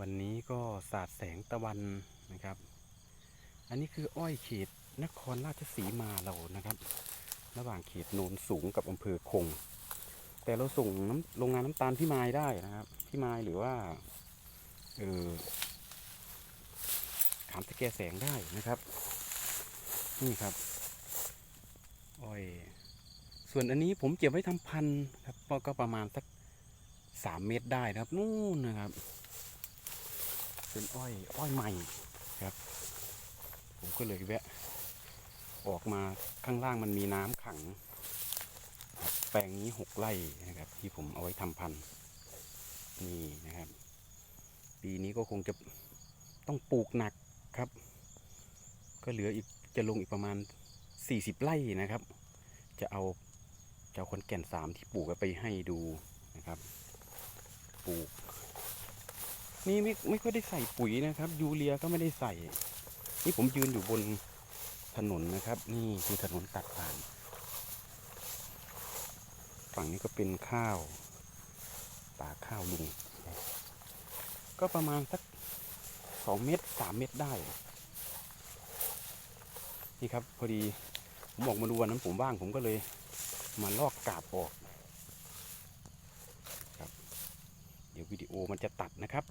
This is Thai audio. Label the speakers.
Speaker 1: วันนี้ก็สาดแสงตะวันนะครับ อันนี้คืออ้อยเขตนครราชสีมาเรานะครับ ระหว่างเขตโนนสูงกับอำเภอคง แต่เราส่งน้ำโรงงานน้ำตาลพี่ไม้ได้นะครับพี่ไม้หรือว่าเออขามตะแกแสงได้นะครับ นี่ครับอ้อย ส่วนอันนี้ผมเก็บไว้ทำพันธุ์ครับก็ประมาณสักสามเมตรได้นะครับ นู่นนะครับ เป็นอ้อยอ้อยใหม่ครับ ผมก็เลยแวะ ออกมาข้างล่างมันมีน้ำขัง แปลงนี้หกไร่นะครับ ที่ผมเอาไว้ทำพันธุ์นี่นะครับ ปีนี้ก็คงจะต้องปลูกหนักครับ ก็เหลืออีกจะลงอีกประมาณสี่สิบไร่นะครับ จะเอาจะเอาคนแก่นสามที่ปลูกไปให้ดูนะครับ ปลูก นี่ไม่ไม่ค่อยได้ใส่ปุ๋ยนะครับ ยูเรียก็ไม่ได้ใส่ นี่ผมยืนอยู่บนถนนนะครับ นี่คือถนนตัดผ่าน ฝั่งนี้ก็เป็นข้าวป่าข้าวลุง ก็ประมาณสักสองเมตรสามเมตรได้ นี่ครับ พอดีผมออกมาดูวันนั้นผมว่างผมก็เลยมาลอกกาบออกครับ เดี๋ยววิดีโอ มันจะตัดนะครับ